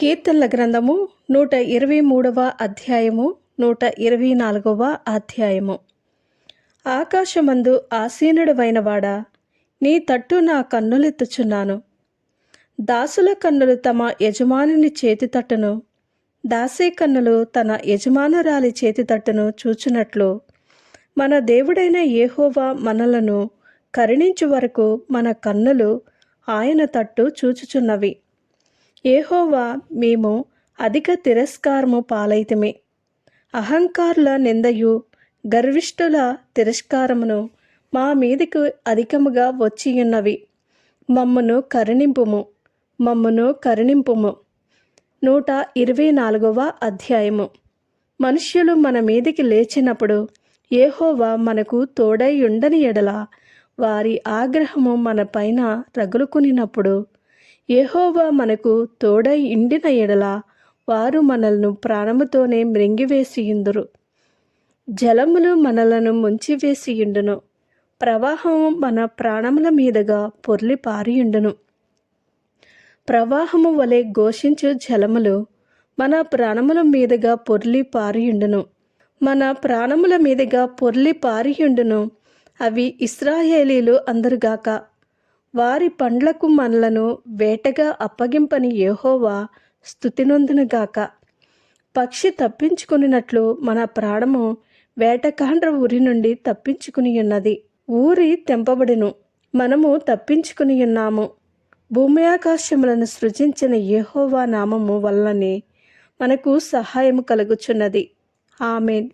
కీర్తనల గ్రంథము నూట ఇరవై మూడవ అధ్యాయము నూట ఇరవై నాలుగవ అధ్యాయము. ఆకాశమందు ఆసీనుడవైన వాడా నీ తట్టు నా కన్నులెత్తుచున్నాను. దాసుల కన్నులు తమ యజమానుని చేతి తట్టును దాసే కన్నులు తన యజమానురాలి చేతి తట్టును చూచున్నట్లు మన దేవుడైన ఏహోవా మనలను కరుణించు వరకు మన కన్నులు ఆయన తట్టు చూచుచున్నవి. ఏహోవా మేము అధిక తిరస్కారము పాలైతమే. అహంకారుల నిందయు గర్విష్ఠుల తిరస్కారమును మా మీదకు అధికముగా వచ్చియున్నవి. మమ్మను కరుణింపుము మమ్మను కరుణింపుము. నూట ఇరవై నాలుగవ అధ్యాయము. మనుష్యులు మన మీదికి లేచినప్పుడు ఏహోవా మనకు తోడై ఉండని ఎడల వారి ఆగ్రహము మన పైన రగులుకునినప్పుడు యెహోవా మనకు తోడై ఇండిన ఎడల వారు మనల్ని ప్రాణముతోనే మృంగివేసియుందురు. జలములు మనలను ముంచివేసియుండును. ప్రవాహము మన ప్రాణముల మీదుగా పొర్లి పారియుండును ప్రవాహము వలె ఘోషించు జలములు మన ప్రాణముల మీదుగా పొర్లి పారియుండును మన ప్రాణముల మీదుగా పొర్లి పారియుండును అవి ఇస్రాయేలీలు అందరుగాక. వారి పండ్లకు మనలను వేటగా అప్పగింపని యెహోవా స్థుతినొందునుగాక పక్షి తప్పించుకునినట్లు మన ప్రాణము వేటకాండ్ర ఊరి నుండి తప్పించుకుని ఉన్నది ఊరి తెంపబడిను. మనము తప్పించుకుని ఉన్నాము భూమి ఆకాశములను సృజించిన యహోవా నామము వల్లనే మనకు సహాయము కలుగుచున్నది. ఆమెన్.